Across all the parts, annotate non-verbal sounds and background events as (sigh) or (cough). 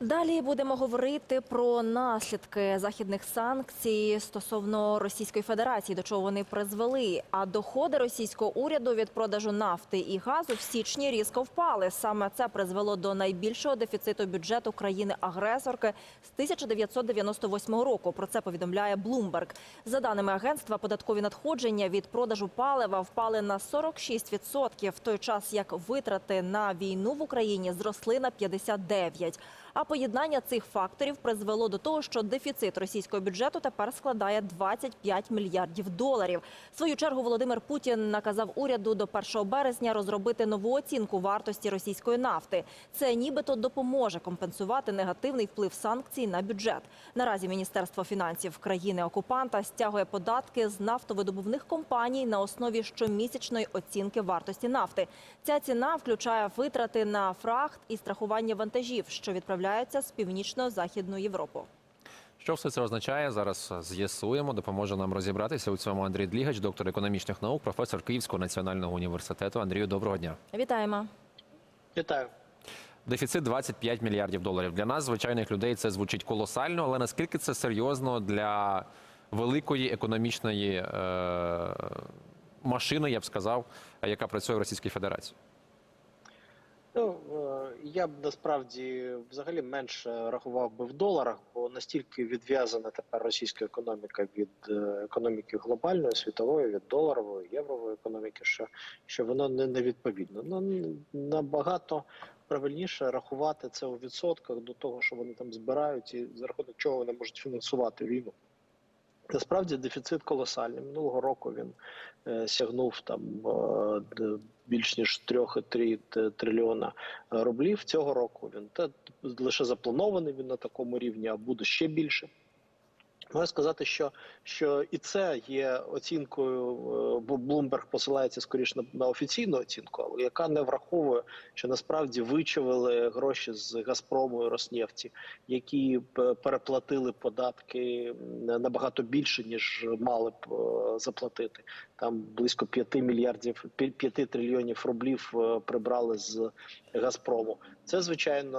Далі будемо говорити про наслідки західних санкцій стосовно Російської Федерації, до чого вони призвели. А доходи російського уряду від продажу нафти і газу в січні різко впали. Саме це призвело до найбільшого дефіциту бюджету країни-агресорки з 1998 року. Про це повідомляє Bloomberg. За даними агентства, податкові надходження від продажу палива впали на 46%, в той час як витрати на війну в Україні зросли на 59%. А поєднання цих факторів призвело до того, що дефіцит російського бюджету тепер складає 25 мільярдів доларів. В свою чергу Володимир Путін наказав уряду до 1 березня розробити нову оцінку вартості російської нафти. Це нібито допоможе компенсувати негативний вплив санкцій на бюджет. Наразі Міністерство фінансів країни-окупанта стягує податки з нафтовидобувних компаній на основі щомісячної оцінки вартості нафти. Ця ціна включає витрати на фрахт і страхування вантажів, що відправляються з північно-західну Європу. Що все це означає? Зараз з'ясуємо. Допоможе нам розібратися у цьому Андрій Длігач, доктор економічних наук, професор Київського національного університету. Андрію, доброго дня. Вітаємо. Вітаю. Дефіцит 25 мільярдів доларів. Для нас, звичайних людей, це звучить колосально, але наскільки це серйозно для великої економічної е- машини, я б сказав, яка працює в Російській Федерації? Ну е, я б насправді взагалі менше рахував би в доларах, бо настільки відв'язана тепер російська економіка від е, економіки глобальної, світової, від доларової, єврової економіки, що що воно не, не відповідно. Ну набагато правильніше рахувати це у відсотках до того, що вони там збирають, і за рахунок чого вони можуть фінансувати війну. Насправді дефіцит колосальний. Минулого року він е, сягнув там е, більш ніж 3,3 трильйона рублів. Цього року він та лише запланований він на такому рівні, а буде ще більше. Можу сказати, що, що і це є оцінкою, е, бо Bloomberg посилається скоріше на, офіційну оцінку, але яка не враховує, що насправді вичавили гроші з Газпрому і Роснефті, які переплатили податки набагато більше, ніж мали б е, заплатити. Там близько 5 мільярдів 5 трильйонів рублів е, прибрали з Газпрому. Це звичайно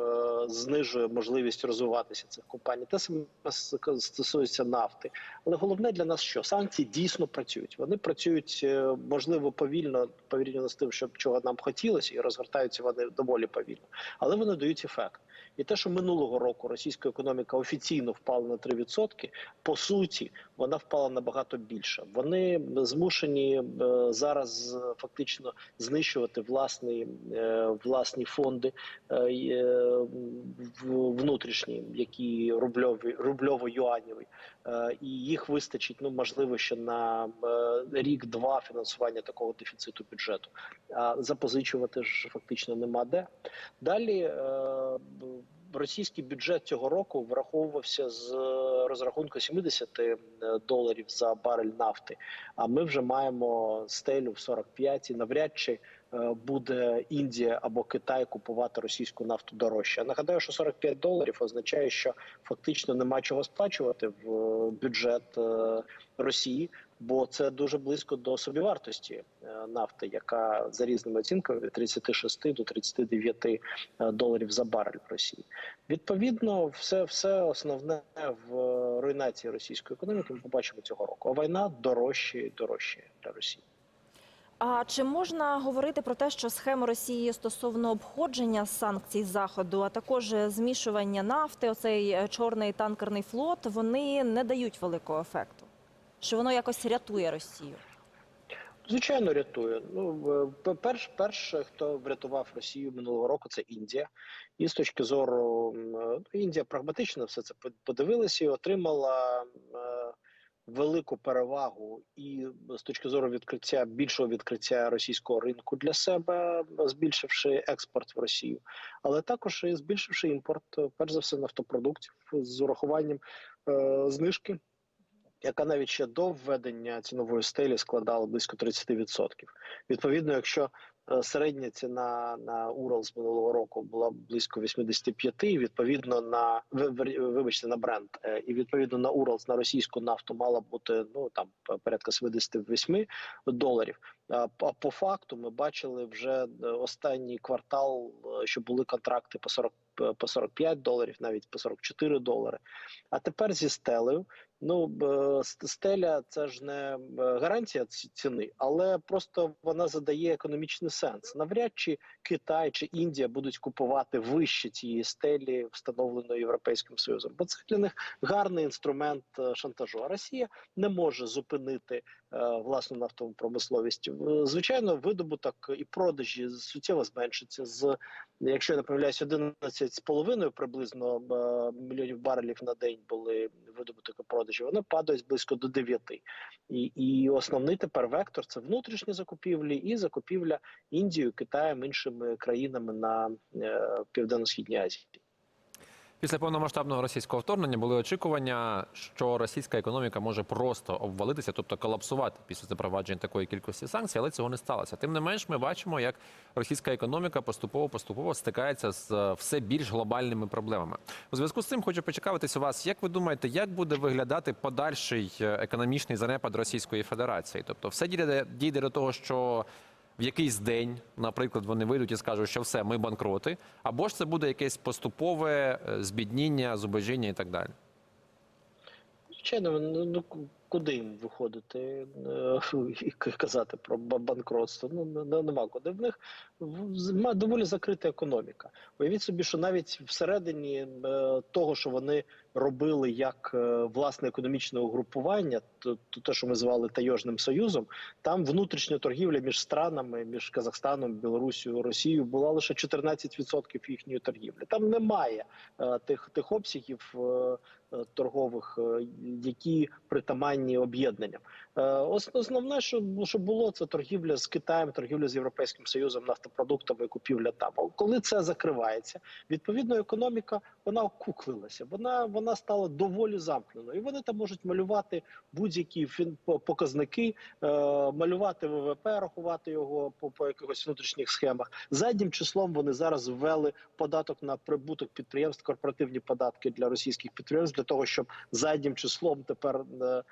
е, знижує можливість розвиватися цих компаній. Те саме стосується нафти. Але головне для нас, що санкції дійсно працюють. Вони працюють е, можливо повільно, порівняно з тим, що чого нам хотілося, і розгортаються вони доволі повільно, але вони дають ефект. І те, що минулого року російська економіка офіційно впала на 3%, по суті, вона впала набагато більше. Вони змушені е, зараз е, фактично знищувати власні, власні фонди внутрішні, які рубльові рубльово-юанєві. Е, і їх вистачить ну можливо ще на е, рік-два фінансування такого дефіциту бюджету. А запозичувати ж фактично нема де. Далі е, російський бюджет цього року враховувався з розрахунку 70 доларів за барель нафти. А ми вже маємо стелю в 45 і навряд чи буде Індія або Китай купувати російську нафту дорожче. Нагадаю, що 45 доларів означає, що фактично нема чого сплачувати в е, бюджет е, Росії, бо це дуже близько до собівартості е, нафти, яка за різними оцінками від 36 до 39 е, доларів за барель в Росії. Відповідно, все, все основне в е, руйнації російської економіки ми побачимо цього року. А війна дорожче і дорожче для Росії. А чи можна говорити про те, що схема Росії стосовно обходження санкцій заходу, а також змішування нафти, оцей чорний танкерний флот, вони не дають великого ефекту? Що воно якось рятує Росію? Звичайно, рятує. Ну перш, перше, хто врятував Росію минулого року, це Індія. І з точки зору е, ну, Індія прагматично все це подивилася і отримала е, велику перевагу і з точки зору відкриття більшого відкриття російського ринку для себе, збільшивши експорт в Росію, але також і збільшивши імпорт, перш за все, нафтопродуктів з урахуванням е, знижки яка навіть ще до введення цінової стелі складала близько 30%. Відповідно, якщо середня ціна на Урал з минулого року була близько 85, і відповідно на ви- ви- вибачте на бренд, е, і відповідно на Урал на російську нафту мала бути ну там порядка 78 доларів. А по- факту ми бачили вже е, останній квартал, е, що були контракти по 40 по 45 доларів, навіть по 44 долари. А тепер зі стелею. Ну стеля це ж не гарантія ці- ціни, але просто вона задає економічний сенс. Навряд чи Китай чи Індія будуть купувати вище цієї стелі, встановленої Європейським Союзом, бо це для них гарний інструмент е, шантажу. А Росія не може зупинити власну нафтову промисловість. Е, Звичайно, видобуток і продажі суттєво зменшиться з якщо я не помиляюсь, 11,5 приблизно е, мільйонів барелів на день були видобуток і продажі. Вони падають близько до 9. І, і основний тепер вектор це внутрішні закупівлі і закупівля Індією, Китаєм, іншими країнами на е, південно-східній Азії. Після повномасштабного російського вторгнення були очікування, що російська економіка може просто обвалитися, тобто колапсувати після запровадження такої кількості санкцій, але цього не сталося. Тим не менш, ми бачимо, як російська економіка поступово поступово стикається з е, все більш глобальними проблемами. У зв'язку з цим хочу поцікавитись у вас, як ви думаєте, як буде виглядати подальший е, економічний занепад Російської Федерації? Тобто, все дійде, дійде до того, що в якийсь день, наприклад, вони вийдуть і скажуть, що все, ми банкроти, або ж це буде якесь поступове е, збідніння, зубожіння і так далі. Звичайно, ну, ну куди їм виходити е, (laughs) і казати про банкротство? Ну не- не- нема куди. В них доволі закрита економіка. Уявіть собі, що навіть всередині е, того, що вони робили як е, власне економічне угрупування, то, те, що ми звали Тайожним Союзом, там внутрішня торгівля між странами, між Казахстаном, Білорусією, Росією була лише 14% їхньої торгівлі. Там немає е, тих тих обсягів. е, торгових, які притаманні об'єднанням. Основне, що, що було, це торгівля з Китаєм, торгівля з Європейським Союзом, нафтопродуктами і купівля там. Коли це закривається, відповідно, економіка вона окуклилася, вона, вона стала доволі замкненою. І вони там можуть малювати будь-які показники, е, малювати ВВП, рахувати його по, по якихось внутрішніх схемах. Заднім числом вони зараз ввели податок на прибуток підприємств, корпоративні податки для російських підприємств, для того, щоб заднім числом тепер е,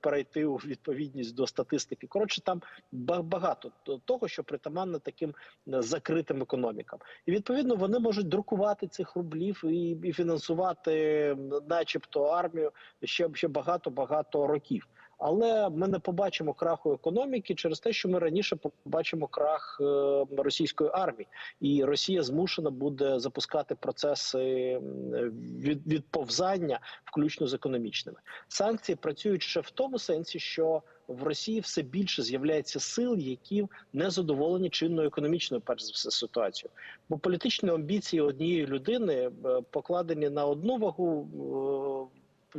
перейти у відповідність до статистики. Коротше, там ба- багато того, що притаманно таким е, закритим економікам, і відповідно вони можуть друкувати цих рублів і, і фінансувати, начебто, армію ще ще багато багато років. Але ми не побачимо краху економіки через те, що ми раніше побачимо крах е, російської армії, і Росія змушена буде запускати процеси від, відповзання, включно з економічними. Санкції працюють ще в тому сенсі, що в Росії все більше з'являється сил, які не задоволені чинною економічною перш за все ситуацією. Бо політичні амбіції однієї людини е, покладені на одну вагу.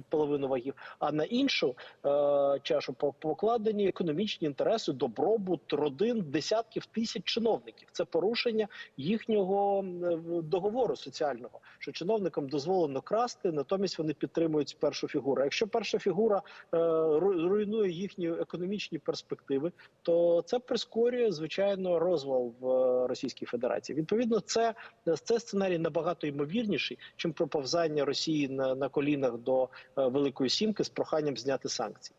Половину вагів, а на іншу е, чашу по- покладені економічні інтереси, добробут родин десятків тисяч чиновників. Це порушення їхнього е, договору соціального, що чиновникам дозволено красти, натомість вони підтримують першу фігуру. Якщо перша фігура е, руйнує їхні економічні перспективи, то це прискорює звичайно розвал в е, Російській Федерації. Відповідно, це це сценарій набагато ймовірніший, чим проповзання Росії на, на колінах до Великої Сімки з проханням зняти санкції.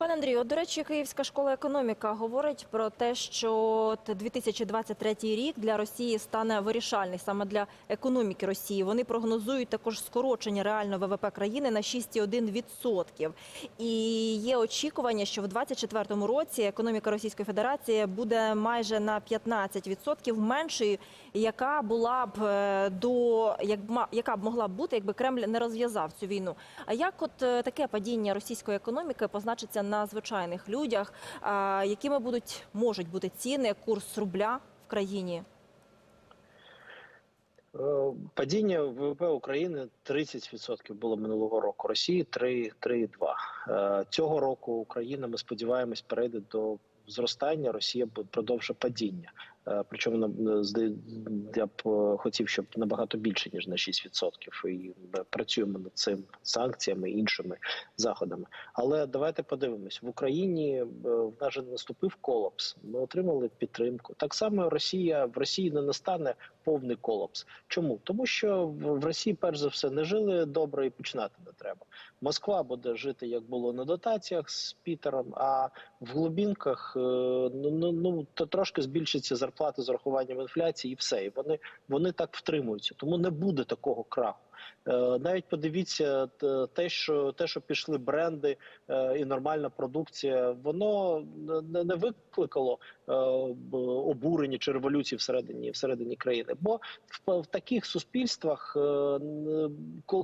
Пане Андрію, до речі, Київська школа економіка говорить про те, що от 2023 рік для Росії стане вирішальний саме для економіки Росії. Вони прогнозують також скорочення реального ВВП країни на 6,1%. І є очікування, що в 2024 році економіка Російської Федерації буде майже на 15% меншою, яка була б е, до як яка б могла б бути, якби Кремль не розв'язав цю війну. А як от е, таке падіння російської економіки позначиться на звичайних людях? Якими будуть можуть бути ціни, курс рубля в країні? Е, Падіння ВВП України 30% було минулого року. Росії 3, 3,2. Е, Цього року Україна, ми сподіваємось, перейде до зростання. Росія продовжує падіння. Е, Причому я б е, хотів, щоб набагато більше ніж на 6%. І ми працюємо над цим санкціями іншими заходами. Але давайте подивимось: в Україні е, в нас же наступив колапс. Ми отримали підтримку. Так само Росія в Росії не настане повний колапс. Чому? Тому що в Росії, перш за все, не жили добре і починати не треба. Москва буде жити як було на дотаціях з Пітером, а в глибінках е, ну, ну, ну то трошки збільшиться зарплати з урахуванням інфляції, і все. І вони, вони так втримуються. Тому не буде такого краху. Е, Навіть подивіться те, що те, що пішли бренди е, і нормальна продукція, воно не, викликало е, обурення чи революції всередині всередині країни. Бо в, таких суспільствах, е,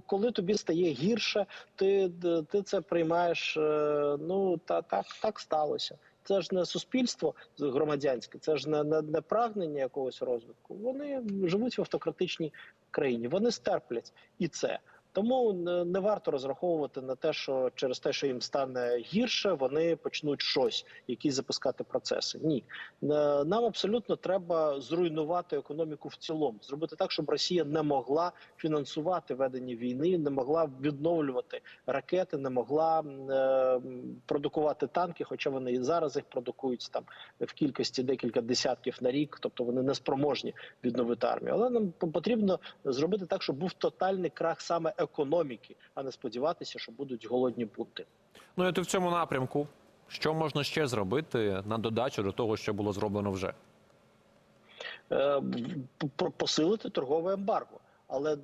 коли тобі стає гірше, ти, ти це приймаєш. е, Ну та так, так сталося. Це ж не суспільство громадянське, це ж не, не, не прагнення якогось розвитку. Вони живуть в автократичній країні. Вони стерплять і це. Тому не, варто розраховувати на те, що через те, що їм стане гірше, вони почнуть щось, якісь запускати процеси. Ні, Е, нам абсолютно треба зруйнувати економіку в цілому, зробити так, щоб Росія не могла фінансувати ведення війни, не могла відновлювати ракети, не могла е, продукувати танки, хоча вони і зараз їх продукують там в кількості декілька десятків на рік, тобто вони не спроможні відновити армію. Але нам потрібно зробити так, щоб був тотальний крах саме економіки, а не сподіватися, що будуть голодні бунти. Ну і от в цьому напрямку, що можна ще зробити на додачу до того, що було зроблено вже? Е, посилити торгове ембарго. Але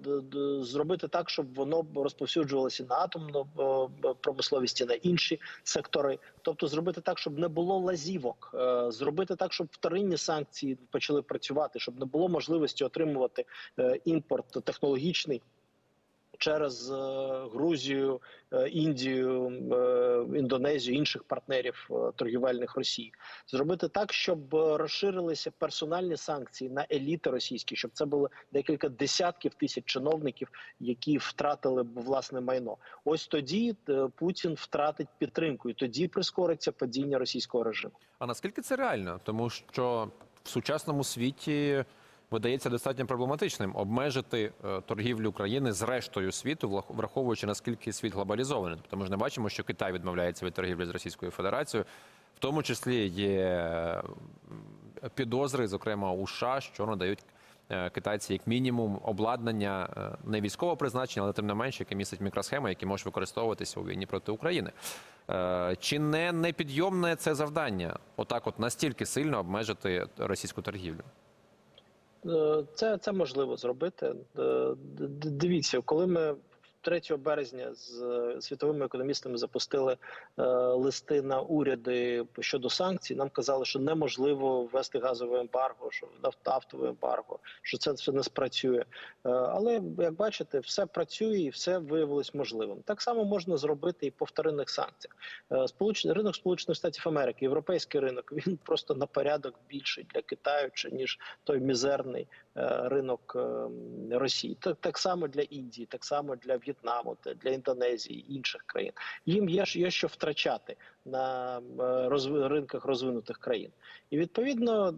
зробити так, щоб воно розповсюджувалося на атомну е, промисловість і на інші сектори. Тобто зробити так, щоб не було лазівок, е, зробити так, щоб вторинні санкції почали працювати, щоб не було можливості отримувати імпорт технологічний. Через е, Грузію, е, Індію, е, Індонезію, інших партнерів торгівельних Росії, зробити так, щоб розширилися персональні санкції на еліти російські, щоб це було декілька десятків тисяч чиновників, які втратили б власне майно. Ось тоді Путін втратить підтримку, і тоді прискориться падіння російського режиму. А наскільки це реально? Тому що в сучасному світі видається достатньо проблематичним обмежити е, торгівлю України з рештою світу, враховуючи наскільки світ глобалізований. Тобто ми ж не бачимо, що Китай відмовляється від торгівлі з Російською Федерацією. В тому числі є е, підозри, зокрема у США, що надають е, китайці як мінімум обладнання не військового призначення, але тим не менше, яке містить мікросхеми, які можуть використовуватися у війні проти України. Чи не непідйомне це завдання? Отак, от настільки сильно обмежити російську торгівлю? Е, Це, це можливо зробити. Е, Дивіться, коли ми 3 березня з е, світовими економістами запустили е, листи на уряди щодо санкцій, нам казали, що неможливо ввести газове ембарго, що нафтове ембарго, що це все не спрацює. Е, але як бачите, все працює і все виявилось можливим. Так само можна зробити і по вторинних санкціях. Е, ринок Сполучених Штатів Америки, європейський ринок, (laughs) він просто на порядок більший для Китаю, ніж той мізерний ринок е, Росії. Так, так само для Індії, так само для В'єтнаму, та для Індонезії, інших країн. Їм є, є що втрачати на е, розви- ринках розвинутих країн. І відповідно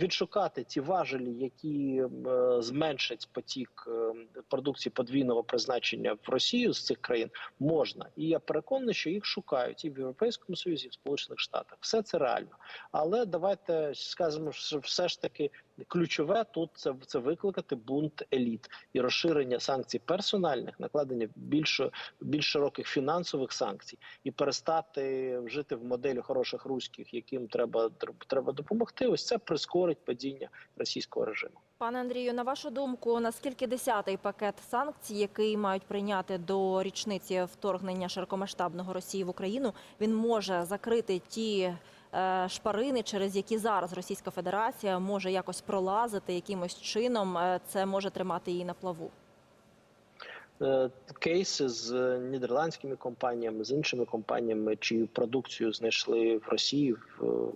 відшукати ті важелі, які е, зменшать потік е, продукції подвійного призначення в Росію з цих країн, можна. І я переконаний, що їх шукають і в Європейському Союзі, і в Сполучених Штатах. Все це реально. Але давайте скажемо, що все ж таки ключове тут це, це викликати бунт еліт і розширення санкцій персональних, накладення більш, більш широких фінансових санкцій і перестати жити в моделі хороших руських, яким треба треба допомогти. Ось це прискорить падіння російського режиму. Пане Андрію, на вашу думку, наскільки десятий пакет санкцій, який мають прийняти до річниці вторгнення широкомасштабного Росії в Україну, він може закрити ті шпарини, через які зараз Російська Федерація може якось пролазити якимось чином. е, Це може тримати її на плаву. Е, Кейси з е, нідерландськими компаніями, з іншими компаніями, чию продукцію знайшли в Росії в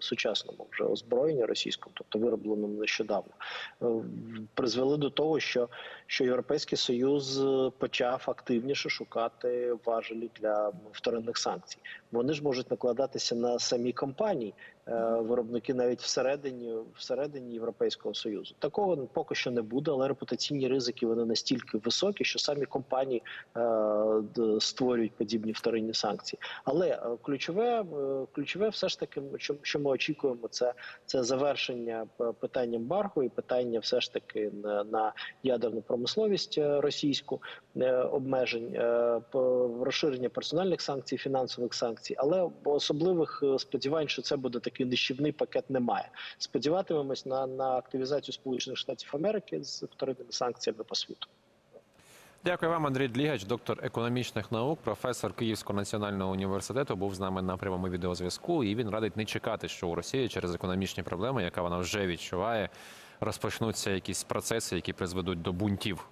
сучасному вже озброєнні російському, тобто виробленому нещодавно, е, призвели до того, що, що Європейський Союз е, почав активніше шукати важелі для вторинних санкцій. Вони ж можуть накладатися на самі компанії. Е, виробники навіть всередині всередині Європейського союзу. Такого поки що не буде, але репутаційні ризики вони настільки високі, що самі компанії е, створюють подібні вторинні санкції. Але е, ключове, ключове, все ж таки, що, ми очікуємо, це, це завершення п- питань ембарго і питання, все ж таки, на, на ядерну промисловість російську обмежень, розширення персональних санкцій, фінансових санкцій, але особливих сподівань, що це буде такий нищівний пакет, немає. Сподіватимемось на, на активізацію Сполучених Штатів Америки з вторинними санкціями по світу. Дякую вам, Андрій Длігач, доктор економічних наук, професор Київського національного університету. Був з нами на прямому відеозв'язку. І він радить не чекати, що у Росії через економічні проблеми, яка вона вже відчуває, розпочнуться якісь процеси, які призведуть до бунтів